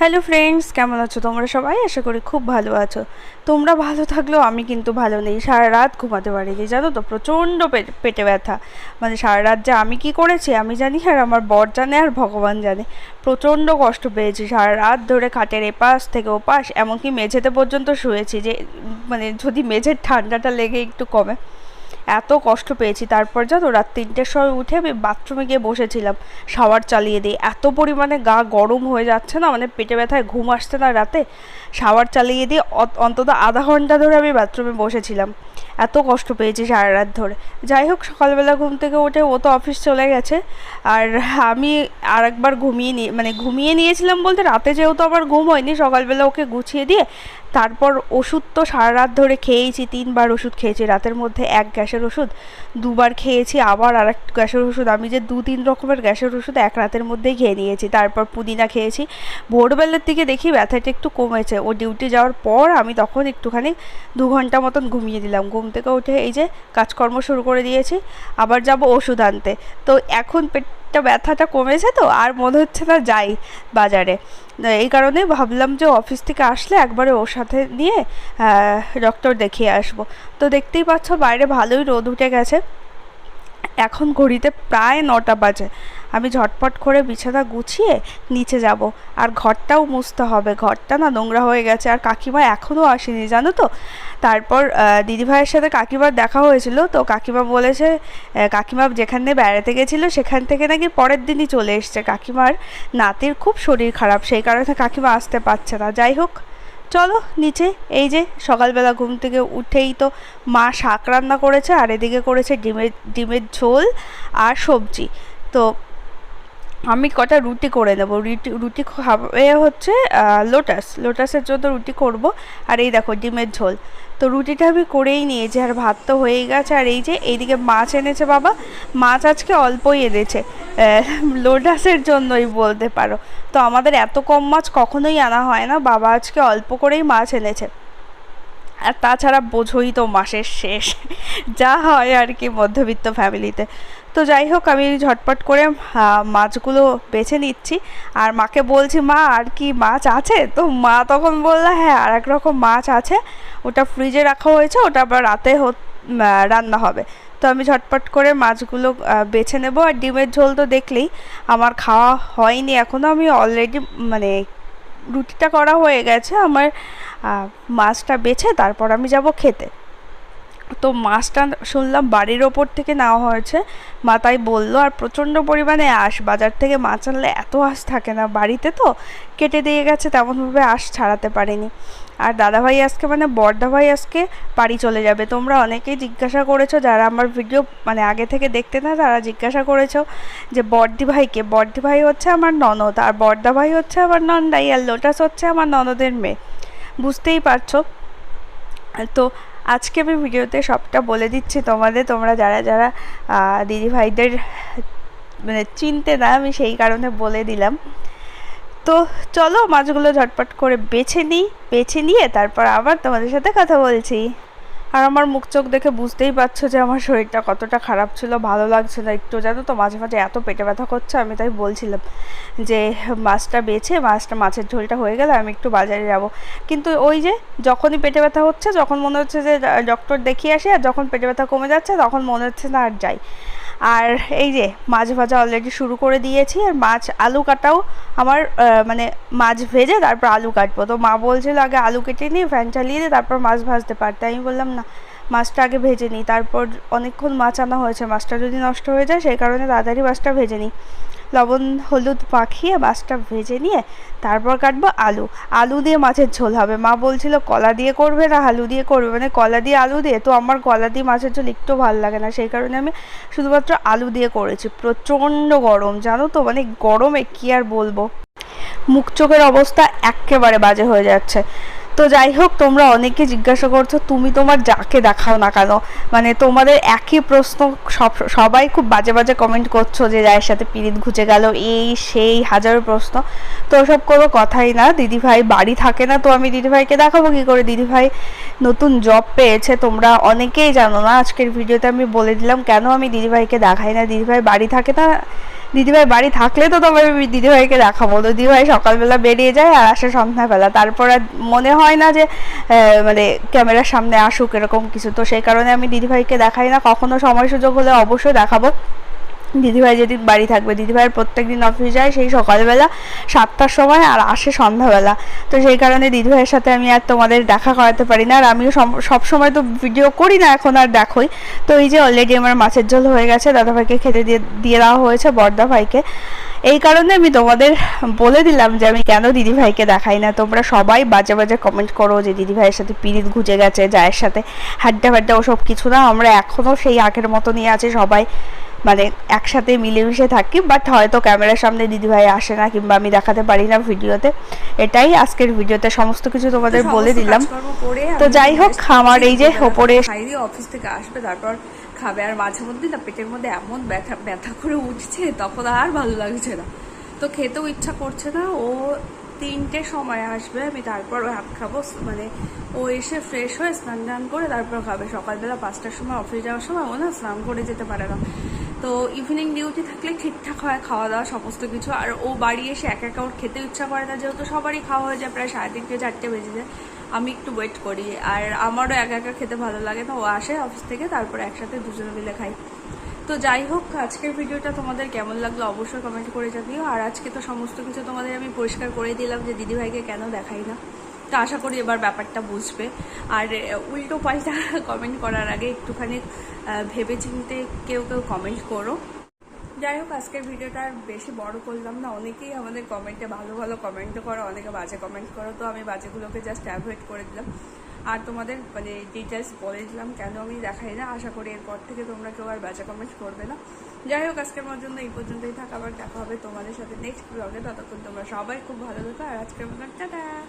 Hello friends কেমন আছো তোমরা সবাই? আশা করি খুব ভালো আছো। তোমরা ভালো থাকলেও আমি কিন্তু ভালো নেই। সারা রাত ঘুমাতে পারিনি, জানো তো? প্রচণ্ড পেটে ব্যথা। মানে সারা রাত যে আমি কি করেছি, আমি জানি আর আমার বর জানে আর ভগবান জানে। প্রচণ্ড কষ্ট পেয়েছি। সারা রাত ধরে খাটের এপাশ থেকে ওপাশ, এমনকি মেঝেতে পর্যন্ত শুয়েছি যে মানে যদি মেঝের ঠান্ডাটা লেগে একটু কমে। এত কষ্ট পেয়েছি। তারপর জানো, রাত তিনটের সময় উঠে আমি বাথরুমে গিয়ে বসেছিলাম। শাওয়ার চালিয়ে দিই এত পরিমাণে গা গরম হয়ে যাচ্ছে না মানে পেটে ব্যথায় ঘুম আসছে না রাতে। শাওয়ার চালিয়ে দিয়ে অন্তত আধা ঘণ্টা ধরে আমি বাথরুমে বসেছিলাম। এত কষ্ট পেয়েছি সারা রাত ধরে। যাই হোক, সকালবেলা ঘুম থেকে উঠে ও তো অফিস চলে গেছে। আর আমি আর একবার ঘুমিয়ে নিয়ে মানে ঘুমিয়ে নিয়েছিলাম বলতে রাতে যেহেতু আবার ঘুম হয়নি, সকালবেলা ওকে গুছিয়ে দিয়ে তারপর ওষুধ তো সারা রাত ধরে খেয়েছি তিনবার ওষুধ খেয়েছি। রাতের মধ্যে এক গ্যাসের ওষুধ, দুবার খেয়েছি, আবার আর এক গ্যাসের ওষুধ। আমি যে দু তিন রকমের গ্যাসের ওষুধ এক রাতের মধ্যেই খেয়ে নিয়েছি। তারপর পুদিনা খেয়েছি। ভোরবেলার দিকে দেখি ব্যথাটা একটু কমেছে। ও ডিউটি যাওয়ার পর আমি তখন একটুখানি দু ঘণ্টা মতন ঘুমিয়ে দিলাম। ঘুম থেকে উঠে এই যে কাজকর্ম শুরু করে দিয়েছি। আবার যাব ওষুধ আনতে। তো এখন পেটটা ব্যথাটা কমেছে তো, আর মনে হচ্ছে না যাই বাজারে। এই কারণে ভাবলাম যে অফিস থেকে আসলে একবারে ওর সাথে নিয়ে ডক্টর দেখিয়ে আসব। তো দেখতেই পাচ্ছ বাইরে ভালোই রোদ উঠে গেছে। এখন ঘড়িতে প্রায় নটা বাজে। আমি ঝটপট করে বিছানা গুছিয়ে নিচে যাব। আর ঘরটাও মুছতে হবে। ঘরটা না নোংরা হয়ে গেছে। আর কাকিমা এখনও আসেনি, জানো তো? তারপর দিদিভাইয়ের সাথে কাকিমার দেখা হয়েছিল। তো কাকিমা বলেছে কাকিমা যেখানে বেড়াতে গেছিল, সেখান থেকে নাকি পরের দিনই চলে এসছে। কাকিমার নাতির খুব শরীর খারাপ, সেই কারণে কাকিমা আসতে পারছে না। যাই হোক, চলো নিচে। এই যে, সকালবেলা ঘুম থেকে উঠেই তো মা শাক রান্না করেছে, আর এদিকে করেছে ডিমের ডিমের ঝোল আর সবজি। তো আমি কটা রুটি করে নেব রুটি রুটি খাবে হচ্ছে লোটাস লোটাসের জন্য রুটি করব। আর এই দেখো, ডিমের ঝোল। তো রুটিটা আমি করেই নিয়েছি। আর ভাত তো হয়েই গেছে। আর এই যে, এইদিকে মাছ এনেছে বাবা। মাছ আজকে অল্পই এনেছে। লোটাসের জন্যই বলতে পারো। তো আমাদের এত কম মাছ কখনোই আনা হয় না। বাবা আজকে অল্প করেই মাছ এনেছে। আর তাছাড়া বোঝোই তো মাসের শেষ। যা হয় আর কি মধ্যবিত্ত ফ্যামিলিতে তো যাই হোক, আমি ঝটপট করে মাছগুলো বেছে নিচ্ছি। আর মাকে বলছি, মা, আর কি মাছ আছে? তো মা তখন বলল হ্যাঁ আর এক রকম মাছ আছে। ওটা ফ্রিজে রাখা হয়েছে, ওটা আবার রাতে রান্না হবে। তো আমি ঝটপট করে মাছগুলো বেছে নেব। আর ডিমের ঝোল তো দেখলেই, আমার খাওয়া হয়নি এখনও আমি অলরেডি মানে রুটিটা করা হয়ে গেছে। আমার মাছটা বেছে, তারপর আমি যাব খেতে। তো মাছটা শুনলাম বাড়ির ওপর থেকে নেওয়া হয়েছে। মা তাই বলল, আর প্রচণ্ড পরিমাণে আঁশ। বাজার থেকে মাছ আনলে এত আঁশ থাকে না বাড়িতে তো। কেটে দিয়ে গেছে, তেমনভাবে আঁশ ছাড়াতে পারিনি। আর দাদাভাই আজকে মানে বড়দাভাই আজকে বাড়ি চলে যাবে। তোমরা অনেকেই জিজ্ঞাসা করেছ, যারা আমার ভিডিও মানে আগে থেকে দেখতে না, তারা জিজ্ঞাসা করেছ যে বড়দি ভাইকে বড়দি ভাই হচ্ছে আমার ননদ, আর বড়দা ভাই হচ্ছে আমার নন্দাই, আর লোটাস হচ্ছে আমার ননদের মেয়ে। বুঝতেই পারছ? তো আজকে আমি ভিডিওতে সবটা বলে দিচ্ছি তোমাদের। তোমরা যারা যারা দিদি দিদিভাইদের মানে চিনতে না, আমি সেই কারণে বলে দিলাম। তো চলো মাছগুলো ঝটপট করে বেছে নিই, বেছে নিয়ে তারপর আবার তোমাদের সাথে কথা বলছি। আর আমার মুখ চোখ দেখে বুঝতেই পারছ যে আমার শরীরটা কতটা খারাপ ছিল, ভালো লাগছে না একটু। জানো তো, মাঝে মাঝে এত পেটে ব্যথা করছে, আমি তাই বলছিলাম যে, মাছটা বেছে মাছটা মাছের ঝোলটা হয়ে গেলে আমি একটু বাজারে যাব। কিন্তু ওই যে, যখনই পেটে ব্যথা হচ্ছে, যখন মনে হচ্ছে যে ডক্টর দেখিয়ে আসি, আর যখন পেটে ব্যথা কমে যাচ্ছে, তখন মনে হচ্ছে না আর যাই। আর এই যে মাছ ভাজা অলরেডি শুরু করে দিয়েছি আর মাছ আলু কাটাও আমার মানে মাছ ভেজে তারপর আলু কাটবো। তো মা বলছিল আগে আলু কেটে নিয়ে ফ্যান চালিয়ে দিয়ে তারপর মাছ ভাজতে পারতে। আমি বললাম, না, মাছটা আগে ভেজে নিই। তারপর অনেকক্ষণ মাছ আনা হয়েছে। মাছটা যদি নষ্ট হয়ে যায়, সেই কারণে তাড়াতাড়ি মাছটা ভেজে নিই। লবণ, হলুদ মাখিয়ে মাছটা ভেজে নিয়ে তারপর কাটবো আলু। আলু দিয়ে মাছের ঝোল হবে। মা বলছিল, কলা দিয়ে করবে না, আলু দিয়ে করবে। মানে কলা দিয়ে আলু দিয়ে, তো আমার কলা দিয়ে মাছের ঝোল একটু ভালো লাগে না। সেই কারণে আমি শুধুমাত্র আলু দিয়ে করেছি। প্রচণ্ড গরম, জানো তো? মানে গরমে কি আর বলব? মুখ চোখের অবস্থা একেবারে বাজে হয়ে যাচ্ছে। তো যাই হোক, তোমরা অনেকে জিজ্ঞাসা করছ, তুমি তোমার যাকে দেখাও না কেন? মানে তোমাদের একই প্রশ্ন সব, সবাই খুব বাজে বাজে কমেন্ট করছ যে যায়ের সাথে পিরিত ঘুচে গেল, এই, সেই, হাজারো প্রশ্ন। তো ওসব কোনো কথাই না, দিদিভাই বাড়ি থাকে না, তো আমি দিদিভাইকে দেখাবো কি করে? দিদিভাই নতুন জব পেয়েছে, তোমরা অনেকেই জানো না, আজকের ভিডিওতে আমি বলে দিলাম কেন আমি দিদিভাইকে দেখাই না। দিদিভাই বাড়ি থাকে না দিদিভাই বাড়ি থাকলে তো আমি দিদিভাইকে দেখাবো। তো দিদিভাই সকালবেলা বেরিয়ে যায় আর আসে সন্ধ্যাবেলা। তারপর মনে হয় না যে মানে ক্যামেরার সামনে আসুক এরকম কিছু। তো সেই কারণে আমি দিদিভাইকে দেখাই না। কখনো সময় সুযোগ হলে অবশ্যই দেখাবো। দিদিভাই যেদিন বাড়ি থাকবে দিদিভাইয়ের প্রত্যেক দিন অফিস যায় সেই সকালবেলা সাতটার সময় আর আসে সন্ধ্যাবেলা। তো সেই কারণে দিদিভাইয়ের সাথে আমি আর তোমাদের দেখা করাতে পারি না আর আমিও সব- সময় তো ভিডিও করি না এখন আর দেখোই। তো এই যে অলরেডি আমার মাছের ঝোল হয়ে গেছে, দাদাভাইকে খেতে দিয়ে দিয়ে দেওয়া হয়েছে বর্দা ভাইকে। এই কারণে আমি তোমাদের বলে দিলাম যে আমি কেন দিদিভাইকে দেখাই না। তোমরা সবাই বাজে বাজে কমেন্ট করো যে দিদিভাইয়ের সাথে পিরিত ঘুচে গেছে, জায়ের সাথে হাড্ডা ফাড্ডা ওসব কিছু না। আমরা এখনও সেই আগের মতনই আছি সবাই। মানে একসাথে মিলেমিশে থাকি বাট হয়তো ক্যামেরার সামনে দিদিভাই আসে না কিংবা আমি দেখাতে পারি না ভিডিওতে। এটাই আজকের ভিডিওতে সমস্ত কিছু তোমাদের বলে দিলাম। তো যাই হোক আমার এই যে ওপরে অফিস থেকে আসবে তারপর খাবে। আর মাঝে মধ্যে না পেটের মধ্যে এমন ব্যথা ব্যথা করে উঠছে তখন আর ভালো লাগছে না। তো খেতেও ইচ্ছা করছে না ও তিনটে সময় আসবে, আমি তারপর ভাত খাব। মানে ও এসে ফ্রেশ হয়ে স্নান টান করে তারপর খাবে। সকালবেলা পাঁচটার সময় অফিস যাওয়ার সময় ও না স্নান করে যেতে পারে না। তো ইভিনিং ডিউটি থাকলে ঠিকঠাক হয় খাওয়া দাওয়া সমস্ত কিছু। আর ও বাড়ি এসে এক একা ওর খেতে ইচ্ছা করে না, যেহেতু সবারই খাওয়া হয়ে যায়, প্রায় সাড়ে তিনটে, চারটে বেজে যায়। আমি একটু ওয়েট করি। আর আমারও একা একা খেতে ভালো লাগে না। ও আসে অফিস থেকে, তারপর একসাথে দুজনে মিলে খাই। তো যাই হোক, আজকের ভিডিওটা তোমাদের কেমন লাগল অবশ্যই কমেন্ট করে জানিও। আর আজকে তো সমস্ত কিছু তোমাদের আমি পরিষ্কার করে দিলাম যে দিদিভাইকে কেন দেখাই না। তো আশা করি এবার ব্যাপারটা বুঝবে। আর উল্টো পাল্টা কমেন্ট করার আগে একটুখানি ভেবে চিনতে কেউ কেউ কমেন্ট করো। যাই হোক, আজকের ভিডিওটা বেশি বড় করলাম না। অনেকেই আমাদের কমেন্টে ভালো ভালো কমেন্ট করো, অনেকে বাজে কমেন্ট করো। তো আমি বাজেগুলোকে জাস্ট অ্যাভয়েড করে দিলাম। আর তোমাদের মানে ডিটেলস বলে দিলাম, কেন আমি দেখাই না। আশা করি এরপর থেকে তোমরা কেউ আর বেচা কমেন্ট করবে না। যাই হোক, আজকের পর্যন্ত এই পর্যন্তই থাকা। আবার দেখা হবে তোমাদের সাথে নেক্সট ব্লগে ততক্ষণ তোমরা সবাই খুব ভালো থাকো। আর আজকের মতন, টাটা!